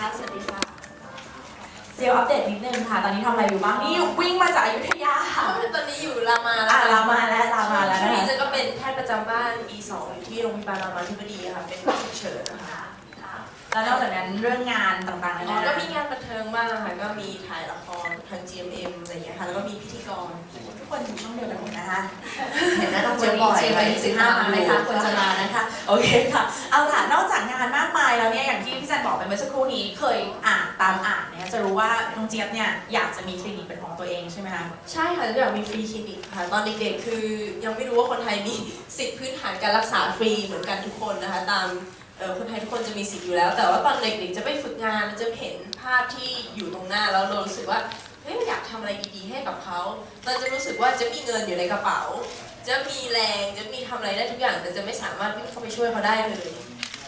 ค่ะสวัสดีค่ะ เจียวอัปเดตนิดนึงค่ะ ตอนนี้ทำอะไรอยู่บ้าง นี่วิ่งมาจากอยุธยาตอนนี้อยู่รามาแล้วอะค่ะลามาแล้วลามาแล้วช่วงนะนี้คะเจะก็เป็นแพทย์ประจำบ้าน E2 อยู่ที่โรงพยาบาลรามาธิบดีค่ะ เป็นผู้ฉุกเฉินนะคะแล้วนอกจากนั้นเรื่องงานต่างๆอ๋นาอนาก็มีงานบันเทิงบ้างค่ะ ก็มีถ่ายละครทาง GMM อะไรอย่างเงี้ยค่ะ แล้วก็มีพิธีกร ทุกคนอยู่ช่องเดียวกันหมดนะคะ เห็นไหมต้องเจียวบ่อยไปสิบห้ามาไหมคะควรจะมานะคะ โอเคค่ะ เอาล่ะ นอก มื่อสักครู่นี้เคยอ่านตามอ่านเนี่ยจะรู้ว่าน้องเจี๊ยบเนี่ยอยากจะมีคลินิกเป็นของตัวเองใช่ไหมคะใช่ค่ะอยากมีฟรีคลินิกค่ะตอนเด็กๆคือ ยังไม่รู้ว่าคนไทยมีสิทธิพื้นฐานการรักษาฟรีเหมือนกันทุกคนนะคะตามคนไทยทุกคนจะมีสิทธิ์อยู่แล้ว แต่ว่าตอนเด็กๆจะไปฝึกงานจะเห็นภาพที่อยู่ตรงหน้าแล้วเรารู้สึกว่าเฮ้ยอยากทำอะไรดีๆให้กับเขาเราจะรู้สึกว่าจะมีเงินอยู่ในกระเป๋า จะมีแรงจะมีทำอะไรได้ทุกอย่างแต่จะไม่สามารถวิ่งเข้าไปช่วยเขาได้เลย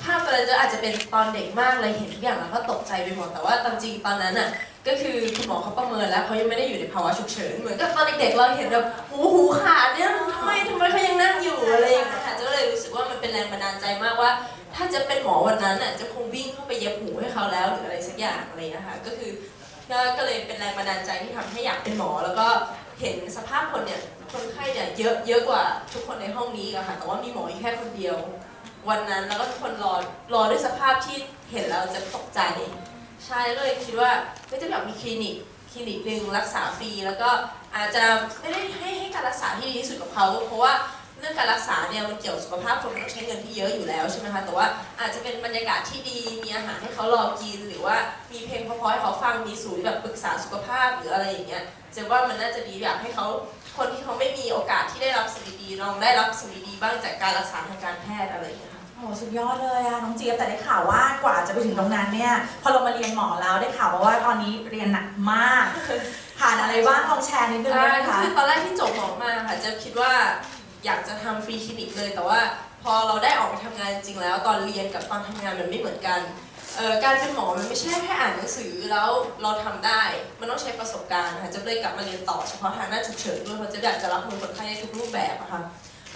ภาพตอนนั้นจะอาจจะเป็นตอนเด็กมากเลยเห็นทุกอย่างแล้วก็ตกใจไปหมดแต่ว่าตามจริงตอนนั้นอะก็คือคุณหมอเขาประเมินแล้วเขายังไม่ได้อยู่ในภาวะฉุกเฉินเหมือนกับตอนเด็กๆเราเห็นแบบหูหูขาดเนี่ยทำไมทำไมเขายังนั่งอยู่อะไรอย่างเงี้ยค่ะจะก็เลยรู้สึกว่ามันเป็นแรงบันดาลใจมากว่า ถ้าจะเป็นหมอวันนั้นน่ะจะคงวิ่งเข้าไปเย็บหูให้เขาแล้วหรืออะไรสักอย่างอะไรอย่างเงี้ยค่ะก็คือก็เลยเป็นแรงบันดาลใจที่ทำให้อยากเป็นหมอ แล้วก็เห็นสภาพคนเนี่ยคนไข้เนี่ยเยอะเยอะกว่าทุกคนในห้องนี้อะค่ะแต่ว่ามีหมออยู่แค่คนเดียว วันนั้นแล้วก็ทุกคนรอรอด้วยสภาพที่เห็นแล้วจะตกใจ ใช่ก็เลยคิดว่าไม่จะแบบมีคลินิกคลินิกหนึ่งรักษาฟรีแล้วก็อาจจะไม่ได้ให้ให้การรักษาที่ดีที่สุดกับเขาเพราะว่าเรื่องการรักษาเนี่ยมันเกี่ยวกับสุขภาพคนมันต้องใช้เงินที่เยอะอยู่แล้วใช่ไหมคะแต่ว่าอาจจะเป็นบรรยากาศที่ดีมีอาหารให้เขารอกิน หรือว่ามีเพลงเพราะๆให้เขาฟังมีศูนย์แบบปรึกษาสุขภาพหรืออะไรอย่างเงี้ยจะว่ามันน่าจะดีอยากให้เขาคนที่เขาไม่มีโอกาสที่ได้รับสิ่งดีๆลองได้รับสิ่งดีๆบ้างจากการรักษาทางการแพทย์อะไรอย่างเงี้ย หสุดยอดเลยอะน้องเจี๊ยบแต่ได้ข่าวว่ากว่าจะไปถึงตรงนั้นเนี่ยพอเรามาเรียนหมอแล้วได้ข่าวมาว่าตอนนี้เรียนหนักมาก ผ่านอะไรบ้างลองแชร์นิดนึงได้ไหมคะคือตอนแรกที่จบหมอมาค่ะจะคิดว่าอยากจะทำฟรีคลินิกเลย แต่ว่าพอเราได้ออกไปทำงานจริงๆแล้ว ตอนเรียนกับตอนทำงานมันไม่เหมือนกันเอ่อการเป็นหมอมันไม่ใช่แค่อ่านหนังสือแล้วเราทำได้ มันต้องใช้ประสบการณ์ค่ะจะเลยกลับมาเรียนต่อเฉพาะทางด้านฉุกเฉินด้วยเพราะจะอยากจะรับมือคนไข้ในทุกรูปแบบอะค่ะ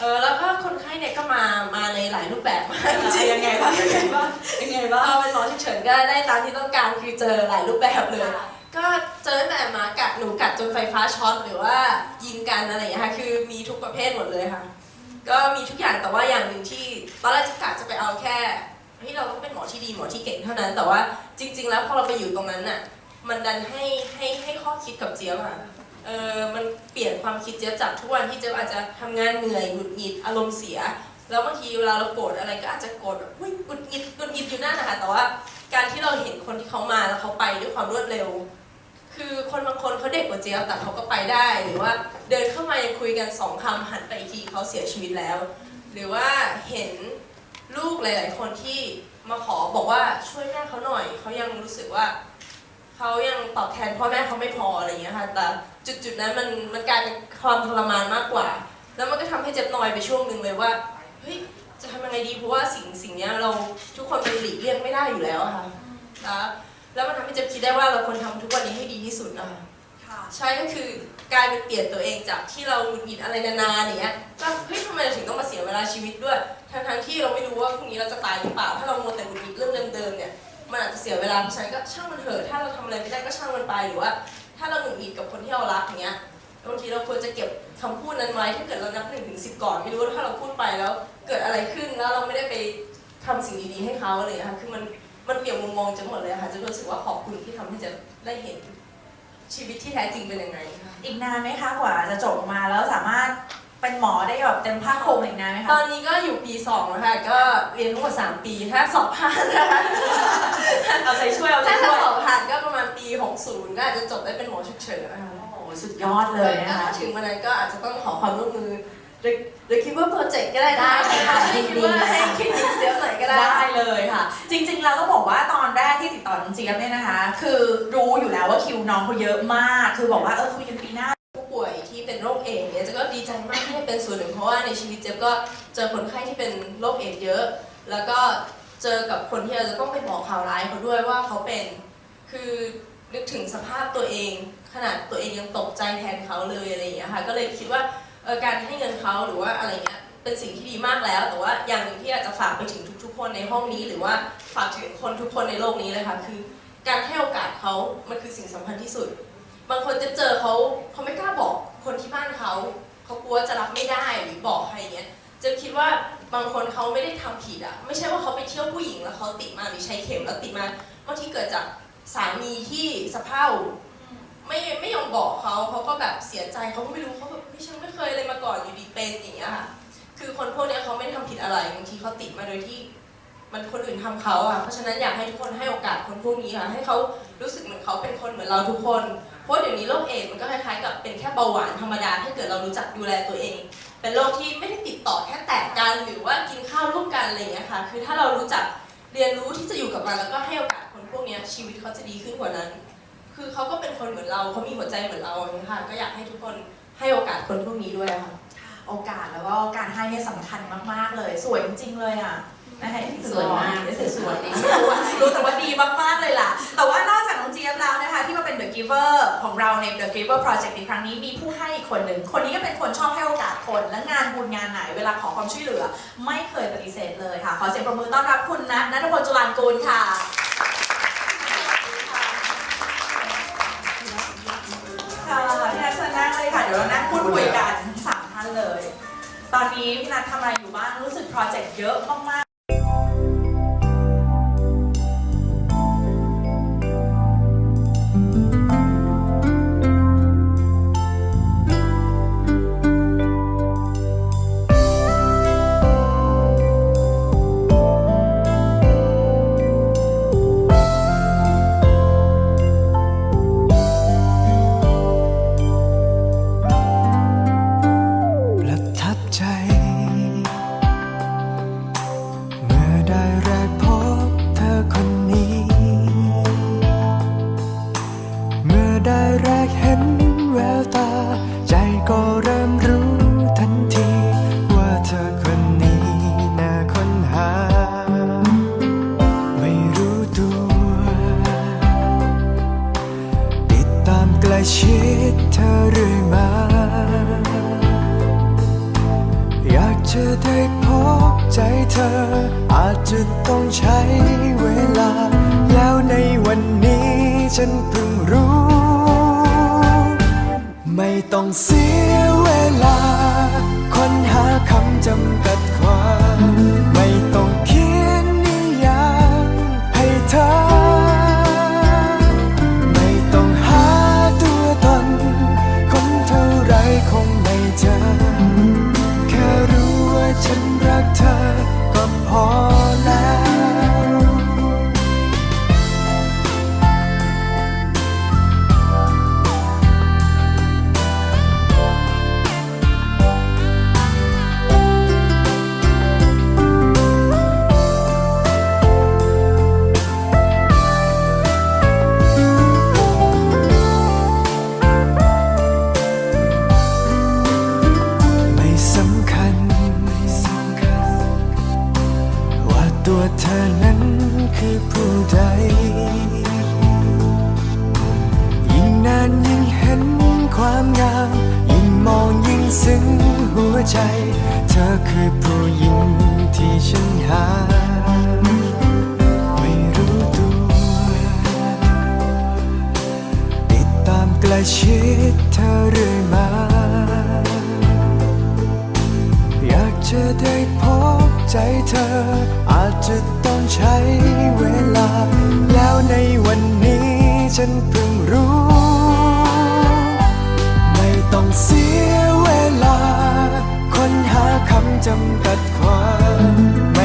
เออแล้วก็คนไข้เนี่ยก็มามาในหลายรูปแบบมากจริงๆยังไงบ้างยังไงบ้างยังไงบ้างพอเป็นหมอฉุกเฉินก็ได้ตามที่ต้องการคือเจอหลายรูปแบบเลย ก็เจอตั้งแต่หมากัดหนูกัดจนไฟฟ้าช็อตหรือว่ายิงกันอะไรอย่างเงี้ยค่ะคือมีทุกประเภทหมดเลยค่ะ ก็มีทุกอย่างแต่ว่าอย่างหนึ่งที่ตอนแรกจะกะจะไปเอาแค่เฮ้ยเราต้องเป็นหมอที่ดีหมอที่เก่งเท่านั้นแต่ว่าจริง ๆ แล้วพอเราไปอยู่ตรงนั้นน่ะมันดันให้ให้ให้ข้อคิดกับเจี๊ยบอะเออมันเปลี่ยนความคิดเจ๊ยบจากทุกวันที่เจ๊ยบอาจจะทำงานเหนื่อยหงุดหงิดอารมณ์เสีย แล้วบางทีเวลาเราโกรธอะไรก็อาจจะโกรธแบบอุ้ยหงุดหงิดหงุดหงิดอยู่นั่นนะคะแต่ว่าการที่เราเห็นคนที่เขามาแล้วเขาไปด้วยความรวดเร็ว คือคนบางคนเขาเด็กกว่าเจ๊ยบแต่เขาก็ไปได้ หรือว่าเดินเข้ามายังคุยกันสองคำหันไปอีกทีเขาเสียชีวิตแล้ว หรือว่าเห็นลูกหลาย ๆ คนที่มาขอบอกว่าช่วยแม่เขาหน่อยเขายังรู้สึกว่า เขายังตอบแทนพ่อแม่เขาไม่พออะไรอย่างเงี้ยค่ะแต่จุดๆนั้นมันมันกลายเป็นความทรมานมากกว่า แล้วมันก็ทำให้เจ็บนอยไปช่วงหนึ่งเลยว่าเฮ้ยจะทำยังไงดีเพราะว่าสิ่งสิ่งเนี้ยเราทุกคนมันหลีกเลี่ยงไม่ได้อยู่แล้วอะค่ะแล้วแล้วมันทำให้เจ็บคิดได้ว่าเราควรทำทุกวันนี้ให้ดีที่สุดนะคะค่ะใช่ก็คือกลายเป็นเปลี่ยนตัวเองจากที่เราหงุดหงิดอะไรนานๆอย่างเงี้ยก็เฮ้ยทำไมเราถึงต้องมาเสียเวลาชีวิตด้วยทั้งๆที่เราไม่รู้ว่าพรุ่งนี้เราจะตายหรือเปล่า ถ้าเรามัวแต่หงุดหงิดเรื่องเดิมๆเนี่ย มันอาจจะเสียเวลาเพราะฉะนั้นก็ช่างมันเถอะถ้าเราทำอะไรไม่ได้ก็ช่างมันไปหรือว่า ถ้าเราหงุดหงิดกับคนที่เรารักอย่างเงี้ยบางทีเราควรจะเก็บคำพูดนั้นไว้ถ้าเกิดเรานับหนึ่งถึงสิบก่อนไม่รู้ว่าถ้าเราพูดไปแล้ว เกิดอะไรขึ้นแล้วเราไม่ได้ไปทำสิ่งดีๆให้เขาอะไรอย่างเลยค่ะคือมันมันเปลี่ยนมุมมองจะหมดเลยค่ะจะรู้สึกว่าขอบคุณที่ทำให้จะได้เห็นชีวิตที่แท้จริงเป็นยังไงค่ะ อีกนานไหมคะกว่าจะจบมาแล้วสามารถ เป็นหมอได้แบบเต็มภาคภูมิอีกนานไหมตคะอนนี้ก็อยู่ปีสองแล้วค่ะ ก็เรียนทั้งหมดสามปีถ้าสอบผ่านนะคะ เอาใจช่วยเอาใจถ้าช่วยสอบผ่านก็ประมาณปี 60 ก็อาจจะจบได้เป็นหมอฉุกเฉินนะคะโอ้โหสุดยอดเลยนะถ้าคะ ถึงวันนั้นก็อาจจะต้องขอความร่วมมือหรือหรือคิดว่าโปรเจกต์ก็ได้ได้นะค่ะให้คิดว่าให้คลินิกเดี๋ยวไหนก็ได้ ได้เลยค่ะ จริงๆเราต้องบอกว่าตอนแรกที่ติดต่อน้องเจี๊ยบเนี่ยนะคะ คือรู้อยู่แล้วว่าคิวน้องเขาเยอะมาก คือบอกว่าเออคุยกันปีหน้า วนหนึ่งเพราะว่าในชีวิตเจ๊ก็เจอคนไข้ที่เป็นโรคเอดส์เยอะ แล้วก็เจอกับคนที่เราจะต้องไปบอกข่าวร้ายเขาด้วยว่าเขาเป็น คือนึกถึงสภาพตัวเอง ขนาดตัวเองยังตกใจแทนเขาเลยอะไรอย่างเงี้ยค่ะ ก็เลยคิดว่าเออการให้เงินเขาหรือว่าอะไรเงี้ยเป็นสิ่งที่ดีมากแล้ว แต่ว่าอย่างหนึ่งที่อยากจะฝากไปถึงทุก ๆ คนในห้องนี้ หรือว่าฝากถึงคนทุกคนในโลกนี้เลยค่ะคือ การให้โอกาสเขามันคือสิ่งสำคัญที่สุด บางคนจะเจอเขาเขาไม่กล้าบอกคนที่บ้านเขา เขากลัวจะรับไม่ได้หรือบอกใครเงี้ยจะคิดว่าบางคนเขาไม่ได้ทำผิดอะไม่ใช่ว่าเขาไปเที่ยวผู้หญิงแล้วเขาติดมาหรือใช้เข็มแล้วติดมาบางทีเกิดจากสามีที่สะเพร่าไม่ไม่ยอมบอกเขาเขาก็แบบเสียใจเขาก็ไม่รู้เขาแบบเฮ้ยฉันไม่เคยเลยมาก่อนอยู่ดีเป็นอย่างเงี้ยค่ะคือคนพวกนี้เขาไม่ได้ทำผิดอะไรบางทีเขาติดมาโดยที่มันคนอื่นทำเขาอะเพราะฉะนั้นอยากให้ทุกคนให้โอกาสคนพวกนี้ค่ะให้เขารู้สึกเหมือนเขาเป็นคนเหมือนเราทุกคน เพราะเดี๋ยวนี้โรคเอดส์มันก็คล้ายๆกับเป็นแค่เบาหวานธรรมดาถ้าเกิดเรารู้จักดูแลตัวเอง เป็นโรคที่ไม่ได้ติดต่อแค่แตะกันหรือว่ากินข้าวร่วมกันอะไรอย่างเงี้ยค่ะคือถ้าเรารู้จักเรียนรู้ที่จะอยู่กับมันแล้วก็ให้โอกาสคนพวกเนี้ยชีวิตเขาจะดีขึ้นกว่านั้น คือเขาก็เป็นคนเหมือนเราเขามีหัวใจเหมือนเราอย่างเงี้ยค่ะก็อยากให้ทุกคนให้โอกาสคนพวกนี้ด้วยค่ะโอกาสแล้วก็การให้เนี่ยสำคัญมากๆเลย สวยจริงๆเลยอะนะคะที่สวยมากสวยสวยๆรู้ว่ารู้แต่ว่าดีมากๆเลยล่ะ แต่ว่า Giver ของเราใน The Giver Project ในครั้งนี้มีผู้ให้อีกคนหนึ่ง คนนี้ก็เป็นคนชอบให้โอกาสคน และงานบุญงานไหนเวลาขอความช่วยเหลือ ไม่เคยปฏิเสธเลยค่ะ ขอเสียงปรบมือต้อนรับคุณนัทนัทพลจุลานกูลค่ะค่ะพี่นัทเชิญนั่งเลยค่ะ เดี๋ยวเรานั่งพูดคุยกันทั้งสามท่านเลย ตอนนี้พี่นัททำอะไรอยู่บ้างรู้สึกโปรเจกต์เยอะมากๆ ชิดเธอเรื่อยมา อยากจะได้พบใจเธอ อาจจะต้องใช้เวลา แล้วในวันนี้ฉันเพิ่งรู้ ไม่ต้องเสียเวลา ค้นหาคำจำกัด ก็ ดเธอเรื่อยมา อยากจะได้พบใจเธอ อาจจะต้องใช้เวลา แล้วในวันนี้ฉันเพิ่งรู้ ไม่ต้องเสียเวลา ค้นหาคำจำกัดความ